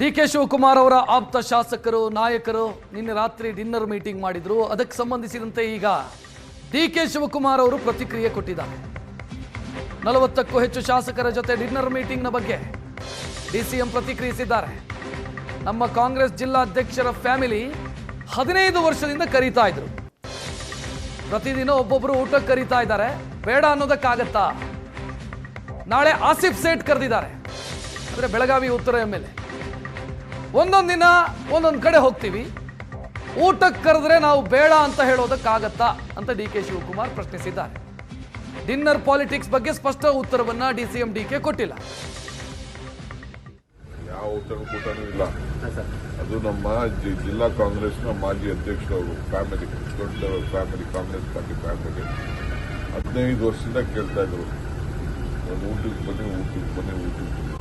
D K Shivakumar ಅವರ ಆಪ್ತ ಶಾಸಕರು, ನಾಯಕರು ನಿನ್ನೆ ರಾತ್ರಿ ಡಿನ್ನರ್ ಮೀಟಿಂಗ್ ಮಾಡಿದ್ರು. ಅದಕ್ಕೆ ಸಂಬಂಧಿಸಿದಂತೆ ಈಗ ಡಿ ಕೆ ಶಿವಕುಮಾರ್ ಅವರು ಪ್ರತಿಕ್ರಿಯೆ ಕೊಟ್ಟಿದ್ದಾರೆ. ನಲವತ್ತಕ್ಕೂ ಹೆಚ್ಚು ಶಾಸಕರ ಜೊತೆ ಡಿನ್ನರ್ ಮೀಟಿಂಗ್ನ ಬಗ್ಗೆ ಡಿ ಡಿಸಿಎಂ ಪ್ರತಿಕ್ರಿಯಿಸಿದ್ದಾರೆ. ನಮ್ಮ ಕಾಂಗ್ರೆಸ್ ಜಿಲ್ಲಾಧ್ಯಕ್ಷರ ಫ್ಯಾಮಿಲಿ ಹದಿನೈದು ವರ್ಷದಿಂದ ಕರೀತಾ ಇದ್ರು. ಪ್ರತಿದಿನ ಒಬ್ಬೊಬ್ಬರು ಊಟಕ್ಕೆ ಕರೀತಾ ಇದ್ದಾರೆ. ಬೇಡ ಅನ್ನೋದಕ್ಕಾಗತ್ತಾ? ನಾಳೆ ಆಸಿಫ್ ಸೇಠ್ ಕರೆದಿದ್ದಾರೆ. ಅಂದರೆ ಬೆಳಗಾವಿ ಉತ್ತರ ಎಂ ಎಲ್ ಎ. ಒಂದೊಂದು ದಿನ ಒಂದೊಂದು ಕಡೆ ಹೋಗ್ತೀವಿ. ಊಟಕ್ಕೆ ಕರೆದ್ರೆ ನಾವು ಬೇಡ ಅಂತ ಹೇಳೋದಕ್ಕಾಗತ್ತಾ ಅಂತ ಡಿ ಕೆ ಶಿವಕುಮಾರ್ ಪ್ರಶ್ನಿಸಿದ್ದಾರೆ. ಡಿನ್ನರ್ ಪಾಲಿಟಿಕ್ಸ್ ಬಗ್ಗೆ ಸ್ಪಷ್ಟ ಉತ್ತರವನ್ನ D C M D K ಕೊಟ್ಟಿಲ್ಲ. ಯಾವ ಉತ್ತರ ಕೂಟನೂ ಇಲ್ಲ. ಅದು ನಮ್ಮ ಜಿಲ್ಲಾ ಕಾಂಗ್ರೆಸ್ನ ಮಾಜಿ ಅಧ್ಯಕ್ಷರವರು ಫ್ಯಾಮಿಲಿ ದೊಡ್ಡ ಫ್ಯಾಮಿಲಿ ಕಾಂಗ್ರೆಸ್ ಪಾರ್ಟಿ ಫ್ಯಾಮಿಲಿ. ಹದಿನೈದು ವರ್ಷದಿಂದ ಕೇಳ್ತಾ ಇದ್ರು ಒಂದು ಊಟಕ್ಕೆ ಬನ್ನಿ ಊಟಕ್ಕೆ ಬನ್ನಿ ಊಟಕ್ಕೆ ಬನ್ನಿ.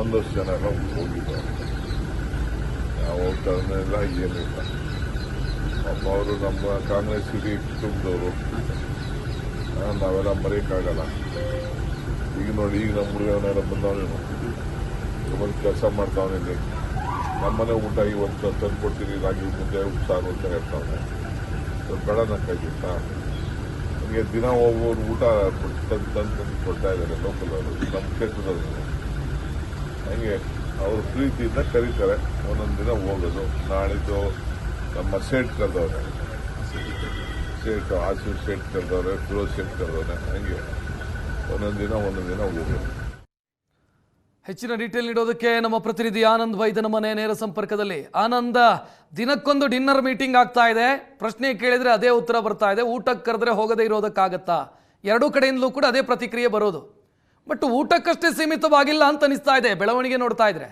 ಒಂದಷ್ಟು ಜನ ಎಲ್ಲ ಹೋಗಿದ್ದಾರೆ. ಯಾವ ಹೋಗ್ತಾರೆಲ್ಲ ಏನಿಲ್ಲ ಪಾಪ ಅವರು ನಮ್ಮ ಕಾಂಗ್ರೆಸ್ ಕುಟುಂಬದವರು. ನಾವೆಲ್ಲ ಮರೆಯೋಕ್ಕಾಗಲ್ಲ. ಈಗ ನೋಡಿ, ಈಗ ನಮ್ಮ ಹುಡುಗನೆಲ್ಲ ಬಂದವನೇನು ಬಂದು ಕೆಲಸ ಮಾಡ್ತಾವನೆ ನಮ್ಮನೆ ಊಟ ಇವತ್ತು ತಂದು ಕೊಡ್ತೀನಿ ರಾಗಿ ಮುಂದೆ ಉಪ್ಸಾರು ಅಂತ ಹೇಳ್ತಾವನೆ. ಬೇಡ ನಂಗಾಗಿತ್ತಾ ನಮಗೆ ದಿನ ಒಬ್ಬರು ಊಟ ತಂದು ತಂದು ಕೊಡ್ತಾ ಇದ್ದಾರೆ ಲೋಕಲ್ ಅವರು, ನಮ್ಮ ಕ್ಷೇತ್ರದವರು. ಹಂಗೆ ಅವರು ಪ್ರೀತಿಯಿಂದ ಕರೀತಾರೆ. ಒಂದೊಂದು ದಿನ ಹೋಗೋದು. ನಾಳಿದ್ದು ನಮ್ಮ ಸೇಟ್ ಕರೆದವ್ರೆ. ಸೇಟ್ ಆಸಿಫ್ ಸೇಟ್ ಕರೆದವ್ರೆ, ಫಿರೋಜ್ ಸೇಟ್ ಕರೆದವ್ರೆ, ಹಂಗೆ? ಒಂದೊಂದು ದಿನ ಒಂದೊಂದು ದಿನ ಹೋಗೋದು. ಹೆಚ್ಚಿನ ಡೀಟೇಲ್ ನೀಡೋದಕ್ಕೆ ನಮ್ಮ ಪ್ರತಿನಿಧಿ ಆನಂದ್ ವೈದ್ಯನ ಮನೆ ನೇರ ಸಂಪರ್ಕದಲ್ಲಿ. ಆನಂದ, ದಿನಕ್ಕೊಂದು ಡಿನ್ನರ್ ಮೀಟಿಂಗ್ ಆಗ್ತಾ ಇದೆ. ಪ್ರಶ್ನೆ ಕೇಳಿದ್ರೆ ಅದೇ ಉತ್ತರ ಬರ್ತಾ ಇದೆ. ಊಟಕ್ಕೆ ಕರೆದ್ರೆ ಹೋಗದೇ ಇರೋದಕ್ಕಾಗತ್ತಾ? ಎರಡೂ ಕಡೆಯಿಂದಲೂ ಕೂಡ ಅದೇ ಪ್ರತಿಕ್ರಿಯೆ ಬರೋದು. ಬಟ್ ಊಟಕ್ಕಷ್ಟೇ ಸೀಮಿತವಾಗಿಲ್ಲ ಅಂತ ಅನಿಸ್ತಾ ಇದೆ. ಬೆಳವಣಿಗೆ ನೋಡ್ತಾ ಇದ್ರೆ.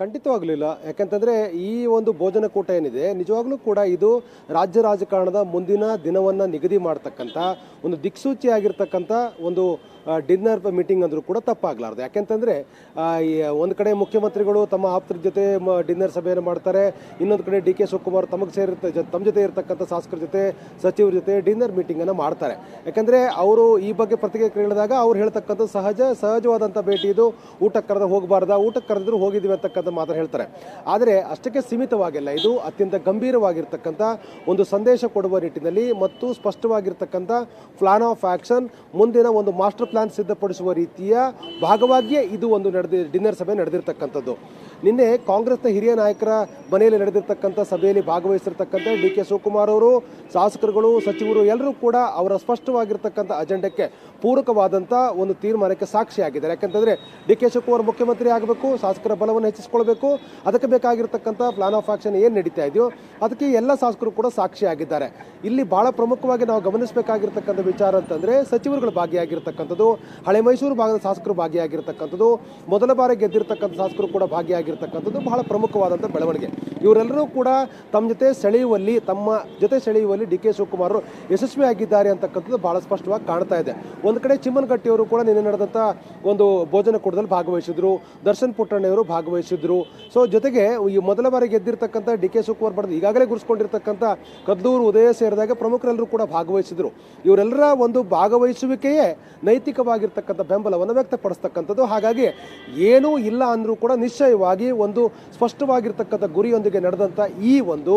ಖಂಡಿತವಾಗಲಿಲ್ಲ. ಯಾಕಂತಂದರೆ ಈ ಒಂದು ಭೋಜನ ಕೂಟ ಏನಿದೆ, ನಿಜವಾಗ್ಲೂ ಕೂಡ ಇದು ರಾಜ್ಯ ರಾಜಕಾರಣದ ಮುಂದಿನ ದಿನವನ್ನು ನಿಗದಿ ಮಾಡ್ತಕ್ಕಂಥ, ಒಂದು ದಿಕ್ಸೂಚಿಯಾಗಿರ್ತಕ್ಕಂಥ ಒಂದು ಡಿನ್ನರ್ ಮೀಟಿಂಗ್ ಅಂದರೂ ಕೂಡ ತಪ್ಪಾಗಲಾರ್ದು. ಯಾಕೆಂತಂದರೆ ಒಂದು ಕಡೆ ಮುಖ್ಯಮಂತ್ರಿಗಳು ತಮ್ಮ ಆಪ್ತರ ಜೊತೆ ಡಿನ್ನರ್ ಸಭೆಯನ್ನು ಮಾಡ್ತಾರೆ. ಇನ್ನೊಂದು ಕಡೆ ಡಿ ಕೆ ಶಿವಕುಮಾರ್ ತಮಗೆ ಸೇರಿರ್ತ ತಮ್ಮ ಜೊತೆ ಇರತಕ್ಕಂಥ ಶಾಸಕರ ಜೊತೆ, ಸಚಿವರ ಜೊತೆ ಡಿನ್ನರ್ ಮೀಟಿಂಗನ್ನು ಮಾಡ್ತಾರೆ. ಯಾಕೆಂದರೆ, ಅವರು ಈ ಬಗ್ಗೆ ಪ್ರತಿಕ್ರಿಯೆ ಕೇಳಿದಾಗ ಅವ್ರು ಹೇಳ್ತಕ್ಕಂಥ ಸಹಜ ಸಹಜವಾದಂಥ ಭೇಟಿ ಇದು. ಊಟಕ್ಕೆ ಕರೆದ ಹೋಗಬಾರ್ದ, ಊಟಕ್ಕೆ ಕರೆದಿದ್ರು ಹೋಗಿದ್ದೀವಿ ಅಂತಕ್ಕಂಥ ಮಾತ್ರ ಹೇಳ್ತಾರೆ. ಆದರೆ, ಅಷ್ಟಕ್ಕೆ ಸೀಮಿತವಾಗಿಲ್ಲ. ಇದು ಅತ್ಯಂತ ಗಂಭೀರವಾಗಿರ್ತಕ್ಕಂಥ ಒಂದು ಸಂದೇಶ ಕೊಡುವ ನಿಟ್ಟಿನಲ್ಲಿ ಮತ್ತು ಸ್ಪಷ್ಟವಾಗಿರ್ತಕ್ಕಂಥ ಪ್ಲಾನ್ ಆಫ್ ಆಕ್ಷನ್ ಮುಂದಿನ ಒಂದು ಮಾಸ್ಟರ್ ಪ್ಲಾನ್ ಸಿದ್ಧಪಡಿಸುವ ರೀತಿಯ ಭಾಗವಾಗಿಯೇ ಇದು ಒಂದು ನಡೆದಿ, ಡಿನ್ನರ್ ಸಭೆ ನಡೆದಿರ್ತಕ್ಕಂಥದ್ದು. ನಿನ್ನೆ ಕಾಂಗ್ರೆಸ್ನ ಹಿರಿಯ ನಾಯಕರ ಮನೆಯಲ್ಲಿ ನಡೆದಿರ್ತಕ್ಕಂಥ ಸಭೆಯಲ್ಲಿ ಭಾಗವಹಿಸಿರ್ತಕ್ಕಂಥ ಡಿ ಕೆ ಶಿವಕುಮಾರ್ ಅವರು, ಶಾಸಕರುಗಳು, ಸಚಿವರು ಎಲ್ಲರೂ ಕೂಡ ಅವರ ಸ್ಪಷ್ಟವಾಗಿರ್ತಕ್ಕಂಥ ಅಜೆಂಡಕ್ಕೆ ಪೂರಕವಾದಂಥ ಒಂದು ತೀರ್ಮಾನಕ್ಕೆ ಸಾಕ್ಷಿಯಾಗಿದ್ದಾರೆ. ಯಾಕಂತಂದರೆ ಡಿ ಕೆ ಶಿವಕುಮಾರ್ ಮುಖ್ಯಮಂತ್ರಿ ಆಗಬೇಕು, ಶಾಸಕರ ಬಲವನ್ನು ಹೆಚ್ಚಿಸ್ಕೊಳ್ಬೇಕು ಅದಕ್ಕೆ ಬೇಕಾಗಿರ್ತಕ್ಕಂಥ ಪ್ಲಾನ್ ಆಫ್ ಆಕ್ಷನ್ ಏನು ನಡೀತಾ ಇದೆಯೋ ಅದಕ್ಕೆ ಎಲ್ಲ ಶಾಸಕರು ಕೂಡ ಸಾಕ್ಷಿಯಾಗಿದ್ದಾರೆ. ಇಲ್ಲಿ ಬಹಳ ಪ್ರಮುಖವಾಗಿ ನಾವು ಗಮನಿಸಬೇಕಾಗಿರ್ತಕ್ಕಂಥ ವಿಚಾರ ಅಂತಂದರೆ ಸಚಿವರುಗಳು ಭಾಗಿಯಾಗಿರ್ತಕ್ಕಂಥದ್ದು ಹಳೆ ಮೈಸೂರು ಭಾಗದ ಶಾಸಕರು ಭಾಗಿಯಾಗಿರ್ತಕ್ಕಂಥದ್ದು, ಮೊದಲ ಬಾರಿ ಗೆದ್ದಿರ್ತಕ್ಕಂಥ ಶಾಸಕರು ಕೂಡ ಭಾಗಿಯಾಗಿರ್ತಕ್ಕಂಥದ್ದು ಬಹಳ ಪ್ರಮುಖವಾದಂಥ ಬೆಳವಣಿಗೆ. ಇವರೆಲ್ಲರೂ ಕೂಡ ತಮ್ಮ ಜೊತೆ ಸೆಳೆಯುವಲ್ಲಿ, ತಮ್ಮ ಜೊತೆ ಸೆಳೆಯುವಲ್ಲಿ ಡಿ ಕೆ ಶಿವಕುಮಾರ್ ಯಶಸ್ವಿಯಾಗಿದ್ದಾರೆ ಅಂತಕ್ಕಂಥದ್ದು ಬಹಳ ಸ್ಪಷ್ಟವಾಗಿ ಕಾಣ್ತಾ ಇದೆ. ಒಂದು ಕಡೆ ಚಿಮ್ಮನಗಟ್ಟಿಯವರು ಕೂಡ ನಿನ್ನೆ ನಡೆದಂಥ ಒಂದು ಭೋಜನ ಕೂಟದಲ್ಲಿ ಭಾಗವಹಿಸಿದ್ರು. ದರ್ಶನ್ ಪುಟ್ಟಣ್ಣವರು ಭಾಗವಹಿಸಿದ್ರು. ಸೊ ಜೊತೆಗೆ ಈ ಮೊದಲ ಬಾರಿ ಗೆದ್ದಿರ್ತಕ್ಕಂಥ ಡಿ ಕೆ ಶಿವಕುಮಾರ್ ಬರೆದು ಈಗಾಗಲೇ ಗುರುಸ್ಕೊಂಡಿರ್ತಕ್ಕಂಥ ಕದ್ಲೂರು, ಉದಯ ಸೇರಿದಾಗ ಪ್ರಮುಖರೆಲ್ಲರೂ ಕೂಡ ಭಾಗವಹಿಸಿದ್ರು. ಇವರೆಲ್ಲರ ಒಂದು ಭಾಗವಹಿಸುವಿಕೆಯೇ ನೈತಿಕವಾಗಿರ್ತಕ್ಕಂಥ ಬೆಂಬಲವನ್ನು ವ್ಯಕ್ತಪಡಿಸ್ತಕ್ಕಂಥದ್ದು. ಹಾಗಾಗಿ ಏನೂ ಇಲ್ಲ ಅಂದರೂ ಕೂಡ ನಿಶ್ಚಯವಾಗಿ ಒಂದು ಸ್ಪಷ್ಟವಾಗಿರ್ತಕ್ಕಂಥ ಗುರಿಯೊಂದಿಗೆ ನಡೆದಂಥ ಈ ಒಂದು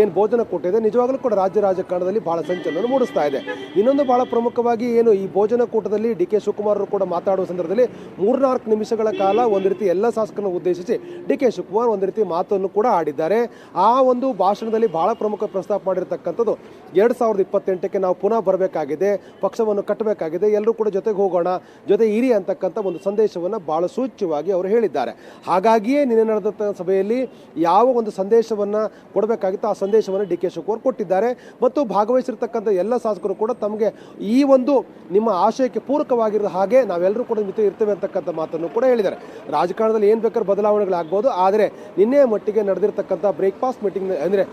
ಏನು ಭೋಜನ ಕೂಟ ಇದೆ ನಿಜವಾಗಲೂ ಕೂಡ ರಾಜ್ಯ ರಾಜಕಾರಣದಲ್ಲಿ ಬಹಳ ಸಂಚಲನ ಮೂಡಿಸ್ತಾ ಇದೆ. ಇನ್ನೊಂದು ಬಹಳ ಪ್ರಮುಖವಾಗಿ ಏನು ಈ ಭೋಜನ ಕೂಟದಲ್ಲಿ ಡಿ ಕೆ ಶಿವಕುಮಾರ್ ಕೂಡ ಮಾತಾಡುವ ಸಂದರ್ಭದಲ್ಲಿ ಮೂರ್ನಾಲ್ಕು ನಿಮಿಷಗಳ ಕಾಲ ಒಂದು ರೀತಿ ಎಲ್ಲ ಶಾಸಕರನ್ನು ಉದ್ದೇಶಿಸಿ ಡಿ ಕೆ ಶಿವಕುಮಾರ್ ಒಂದು ರೀತಿ ಮಾತನ್ನು ಕೂಡ ಆಡಿದ್ದಾರೆ. ಆ ಒಂದು ಭಾಷಣದಲ್ಲಿ ಬಹಳ ಪ್ರಮುಖ ಪ್ರಸ್ತಾಪ ಮಾಡಿರ್ತಕ್ಕಂಥದ್ದು ಎರಡು ಸಾವಿರದ ಇಪ್ಪತ್ತೆಂಟಕ್ಕೆ ನಾವು ಪುನಃ ಬರಬೇಕಾಗಿದೆ, ಪಕ್ಷವನ್ನು ಕಟ್ಟಬೇಕಾಗಿದೆ ಎಲ್ಲರೂ ಕೂಡ ಜೊತೆಗೆ ಹೋಗೋಣ, ಜೊತೆ ಇರಿ ಅಂತಕ್ಕಂಥ ಒಂದು ಸಂದೇಶವನ್ನು ಬಹಳ ಸೂಚ್ಯವಾಗಿ ಅವರು ಹೇಳಿದ್ದಾರೆ. ಹಾಗಾಗಿಯೇ ನಿನ್ನೆ ನಡೆದಂಥ ಸಭೆಯಲ್ಲಿ ಯಾವ ಒಂದು ಸಂದೇಶವನ್ನು ಕೊಡಬೇಕಾಗಿತ್ತು, ಆ ಸಂದೇಶವನ್ನು ಡಿ ಕೆ ಶಿವಕುಮಾರ್ ಕೊಟ್ಟಿದ್ದಾರೆ. ಮತ್ತು ಭಾಗವಹಿಸಿರ್ತಕ್ಕಂಥ ಎಲ್ಲ ಶಾಸಕರು ಕೂಡ ತಮಗೆ ಈ ಒಂದು ನಿಮ್ಮ ಆಶಯಕ್ಕೆ ಪೂರಕವಾಗಿರೋ ಹಾಗೆ ನಾವೆಲ್ಲರೂ ಕೂಡ ಜೊತೆ ಇರ್ತೇವೆ ಅಂತಕ್ಕಂಥ ಮಾತನ್ನು ಕೂಡ ಹೇಳಿದ್ದಾರೆ. ರಾಜಕಾರಣದಲ್ಲಿ ಏನು ಬೇಕಾದ್ರೂ ಬದಲಾವಣೆಗಳಾಗ್ಬೋದು ಆದರೆ ನಿನ್ನೆ ಮಟ್ಟಿಗೆ ನಡೆದಿರ್ತಕ್ಕಂಥ ಬ್ರೇಕ್ಫಾಸ್ಟ್ ಮೀಟಿಂಗ್ ಅಂದರೆ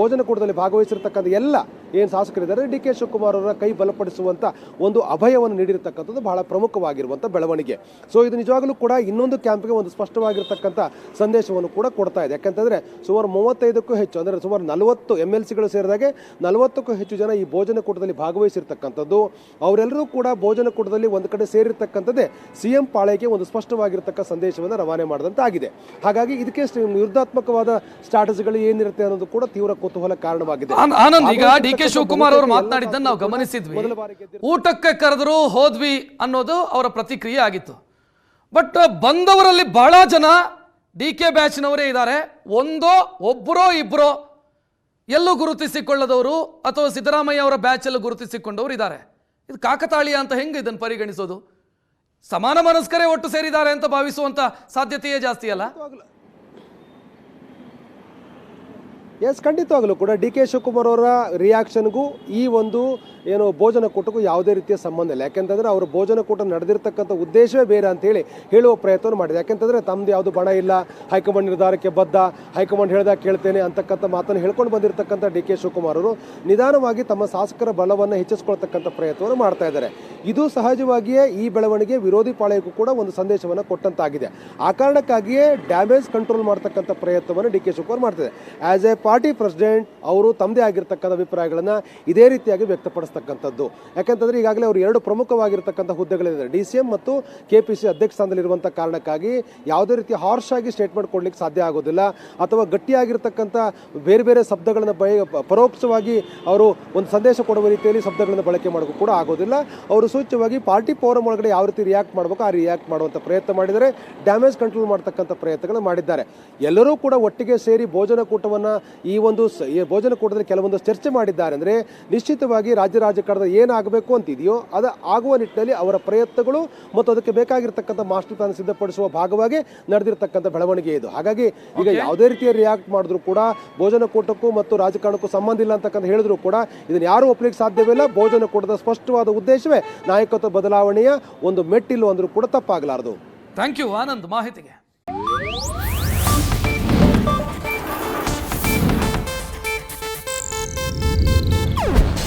ಭೋಜನ ಭೋಜನಕೂಟದಲ್ಲಿ ಭಾಗವಹಿಸಿರ್ತಕ್ಕಂಥ ಎಲ್ಲ ಏನು ಶಾಸಕರಿದ್ದಾರೆ, ಡಿ ಕೆ ಶಿವಕುಮಾರ್ ಅವರ ಕೈ ಬಲಪಡಿಸುವಂಥ ಒಂದು ಅಭಯವನ್ನು ನೀಡಿರ್ತಕ್ಕಂಥದ್ದು ಬಹಳ ಪ್ರಮುಖವಾಗಿರುವಂಥ ಬೆಳವಣಿಗೆ. ಸೊ ಇದು ನಿಜವಾಗಲೂ ಕೂಡ ಇನ್ನೊಂದು ಕ್ಯಾಂಪ್ಗೆ ಒಂದು ಸ್ಪಷ್ಟವಾಗಿರ್ತಕ್ಕಂಥ ಸಂದೇಶವನ್ನು ಕೂಡ ಕೊಡ್ತಾ ಇದೆ. ಯಾಕಂತಂದರೆ ಸುಮಾರು ಮೂವತ್ತೈದಕ್ಕೂ ಹೆಚ್ಚು, ಅಂದರೆ ಸುಮಾರು ನಲವತ್ತು ಎಂ ಎಲ್ ಸಿಗಳು ಸೇರಿದಾಗೆ ನಲವತ್ತಕ್ಕೂ ಹೆಚ್ಚು ಜನ ಈ ಭೋಜನ ಕೂಟದಲ್ಲಿ ಭಾಗವಹಿಸಿರ್ತಕ್ಕಂಥದ್ದು. ಅವರೆಲ್ಲರೂ ಕೂಡ ಭೋಜನಕೂಟದಲ್ಲಿ ಒಂದು ಕಡೆ ಸೇರಿರ್ತಕ್ಕಂಥದ್ದೇ ಸಿ ಎಂ ಪಾಳೆಗೆ ಒಂದು ಸ್ಪಷ್ಟವಾಗಿರ್ತಕ್ಕ ಸಂದೇಶವನ್ನು ರವಾನೆ ಮಾಡಿದಂತಾಗಿದೆ. ಹಾಗಾಗಿ ಇದಕ್ಕೆ ವಿರುದ್ಧಾತ್ಮಕವಾದ ಸ್ಟ್ರಾಟಜಿಗಳು ಏನಿರುತ್ತೆ ಅನ್ನೋದು ಕೂಡ ತೀವ್ರ ಕುತೂಹಲ ಕಾರಣವಾಗಿದೆ. ಆನ್- ಆನಂದ್ ಈಗ ಡಿ ಕೆ ಶಿವಕುಮಾರ್ ಅವರು ಮಾತನಾಡಿದ್ದನ್ನು ನಾವು ಗಮನಿಸಿದ್ವಿ. ಮೊದಲ ಬಾರಿಗೆ ಊಟಕ್ಕೆ ಕರೆದ್ರು ಹೋದ್ವಿ ಅನ್ನೋದು ಅವರ ಪ್ರತಿಕ್ರಿಯೆ ಆಗಿತ್ತು. ಬಟ್ ಬಂದವರಲ್ಲಿ ಬಹಳ ಜನ ಡಿ ಕೆ ಬ್ಯಾಚ್ನವರೇ ಇದ್ದಾರೆ. ಒಂದೋ ಒಬ್ಬರೋ ಇಬ್ಬರೋ ಎಲ್ಲೂ ಗುರುತಿಸಿಕೊಳ್ಳದವರು ಅಥವಾ ಸಿದ್ದರಾಮಯ್ಯ ಅವರ ಬ್ಯಾಚಲ್ಲಿ ಗುರುತಿಸಿಕೊಂಡವರು ಇದ್ದಾರೆ. ಇದು ಕಾಕತಾಳೀಯ ಅಂತ ಹೆಂಗೆ ಇದನ್ನು ಪರಿಗಣಿಸೋದು? ಸಮಾನ ಮನಸ್ಕರೇ ಒಟ್ಟು ಸೇರಿದ್ದಾರೆ ಅಂತ ಭಾವಿಸುವಂಥ ಸಾಧ್ಯತೆಯೇ ಜಾಸ್ತಿ ಅಲ್ಲ? ಎಸ್ ಖಂಡಿತವಾಗಲೂ ಕೂಡ ಡಿ ಕೆ ಶಿವಕುಮಾರ್ ಅವರ ರಿಯಾಕ್ಷನ್ಗೂ ಈ ಒಂದು, ಏನು ಭೋಜನ ಕೂಟಕ್ಕೂ ಯಾವುದೇ ರೀತಿಯ ಸಂಬಂಧ ಇಲ್ಲ. ಯಾಕೆಂತಂದರೆ ಅವರು ಭೋಜನ ಕೂಟ ನಡೆದಿರ್ತಕ್ಕಂಥ ಉದ್ದೇಶವೇ ಬೇರೆ ಅಂತೇಳಿ ಹೇಳುವ ಪ್ರಯತ್ನವನ್ನು ಮಾಡಿದೆ ಯಾಕೆಂತಂದ್ರೆ ತಮ್ಮದು ಯಾವುದು ಬಣ ಇಲ್ಲ, ಹೈಕಮಾಂಡ್ ನಿರ್ಧಾರಕ್ಕೆ ಬದ್ಧ, ಹೈಕಮಾಂಡ್ ಹೇಳ್ದಾಗ ಕೇಳ್ತೇನೆ ಅಂತಕ್ಕಂಥ ಮಾತನ್ನು ಹೇಳ್ಕೊಂಡು ಬಂದಿರತಕ್ಕಂಥ ಡಿ ಕೆ ಶಿವಕುಮಾರ್ ಅವರು ನಿಧಾನವಾಗಿ ತಮ್ಮ ಶಾಸಕರ ಬಲವನ್ನು ಹೆಚ್ಚಿಸಿಕೊಳ್ತಕ್ಕಂಥ ಪ್ರಯತ್ನವನ್ನು ಮಾಡ್ತಾ ಇದ್ದಾರೆ. ಇದು ಸಹಜವಾಗಿಯೇ ಈ ಬೆಳವಣಿಗೆ ವಿರೋಧಿ ಪಾಳಯಕ್ಕೂ ಕೂಡ ಒಂದು ಸಂದೇಶವನ್ನು ಕೊಟ್ಟಂತಾಗಿದೆ. ಆ ಕಾರಣಕ್ಕಾಗಿಯೇ ಡ್ಯಾಮೇಜ್ ಕಂಟ್ರೋಲ್ ಮಾಡ್ತಕ್ಕಂಥ ಪ್ರಯತ್ನವನ್ನು ಡಿ ಕೆ ಶಿವಕುಮಾರ್ ಮಾಡ್ತಿದೆ ಆಸ್ ಎ ಪಾರ್ಟಿ ಪ್ರೆಸಿಡೆಂಟ್ ಅವರು ತಮ್ಮದೇ ಆಗಿರ್ತಕ್ಕಂಥ ಅಭಿಪ್ರಾಯಗಳನ್ನು ಇದೇ ರೀತಿಯಾಗಿ ವ್ಯಕ್ತಪಡಿಸ್ತಕ್ಕಂಥದ್ದು. ಯಾಕಂತಂದ್ರೆ ಈಗಾಗಲೇ ಅವರು ಎರಡು ಪ್ರಮುಖವಾಗಿರ್ತಕ್ಕಂಥ ಹುದ್ದೆಗಳಿದೆ ಡಿ ಸಿ ಎಂ ಮತ್ತು ಕೆ ಪಿ ಸಿ ಅಧ್ಯಕ್ಷ ಸ್ಥಾನದಲ್ಲಿರುವಂಥ ಕಾರಣಕ್ಕಾಗಿ ಯಾವುದೇ ರೀತಿ ಹಾರ್ಶ್ ಆಗಿ ಸ್ಟೇಟ್ಮೆಂಟ್ ಕೊಡಲಿಕ್ಕೆ ಸಾಧ್ಯ ಆಗೋದಿಲ್ಲ. ಅಥವಾ ಗಟ್ಟಿಯಾಗಿರ್ತಕ್ಕಂಥ ಬೇರೆ ಬೇರೆ ಶಬ್ದಗಳನ್ನು ಬಯ ಪರೋಕ್ಷವಾಗಿ ಅವರು ಒಂದು ಸಂದೇಶ ಕೊಡುವ ರೀತಿಯಲ್ಲಿ ಶಬ್ದಗಳನ್ನು ಬಳಕೆ ಮಾಡೋಕ್ಕೂ ಕೂಡ ಆಗೋದಿಲ್ಲ. ಅವರು ಸೂಚ್ಯವಾಗಿ ಪಾರ್ಟಿ ಫೋರಂ ಒಳಗಡೆ ಯಾವ ರೀತಿ ರಿಯಾಕ್ಟ್ ಮಾಡಬೇಕು ಆ ರಿಯಾಕ್ಟ್ ಮಾಡುವಂಥ ಪ್ರಯತ್ನ ಮಾಡಿದರೆ ಡ್ಯಾಮೇಜ್ ಕಂಟ್ರೋಲ್ ಮಾಡ್ತಕ್ಕಂಥ ಪ್ರಯತ್ನಗಳನ್ನು ಮಾಡಿದ್ದಾರೆ. ಎಲ್ಲರೂ ಕೂಡ ಒಟ್ಟಿಗೆ ಸೇರಿ ಭೋಜನ ಕೂಟವನ್ನು ಈ ಒಂದು ಭೋಜನ ಕೂಟದಲ್ಲಿ ಕೆಲವೊಂದು ಚರ್ಚೆ ಮಾಡಿದ್ದಾರೆ ಅಂದರೆ ನಿಶ್ಚಿತವಾಗಿ ರಾಜ್ಯ ರಾಜಕಾರಣದ ಏನಾಗಬೇಕು ಅಂತಿದೆಯೋ ಅದು ಆಗುವ ನಿಟ್ಟಿನಲ್ಲಿ ಅವರ ಪ್ರಯತ್ನಗಳು ಮತ್ತು ಅದಕ್ಕೆ ಬೇಕಾಗಿರ್ತಕ್ಕಂಥ ಮಾಸ್ಟರ್ ಪ್ಲಾನ್ ಸಿದ್ಧಪಡಿಸುವ ಭಾಗವಾಗಿ ನಡೆದಿರತಕ್ಕಂಥ ಬೆಳವಣಿಗೆ ಇದು. ಹಾಗಾಗಿ ಈಗ ಯಾವುದೇ ರೀತಿಯ ರಿಯಾಕ್ಟ್ ಮಾಡಿದ್ರು ಕೂಡ ಭೋಜನ ಕೂಟಕ್ಕೂ ಮತ್ತು ರಾಜಕಾರಣಕ್ಕೂ ಸಂಬಂಧ ಇಲ್ಲ ಅಂತಕ್ಕಂಥ ಹೇಳಿದ್ರು ಕೂಡ ಇದನ್ನು ಯಾರು ಒಪ್ಪಲಿಕ್ಕೆ ಸಾಧ್ಯವಿಲ್ಲ ಭೋಜನ ಕೂಟದ ಸ್ಪಷ್ಟವಾದ ಉದ್ದೇಶವೇ ನಾಯಕತ್ವ ಬದಲಾವಣೆಯ ಒಂದು ಮೆಟ್ಟಿಲು ಅಂದರೂ ಕೂಡ ತಪ್ಪಾಗಲಾರದು. ಥ್ಯಾಂಕ್ ಯು ಆನಂದ್ ಮಾಹಿತಿಗೆ.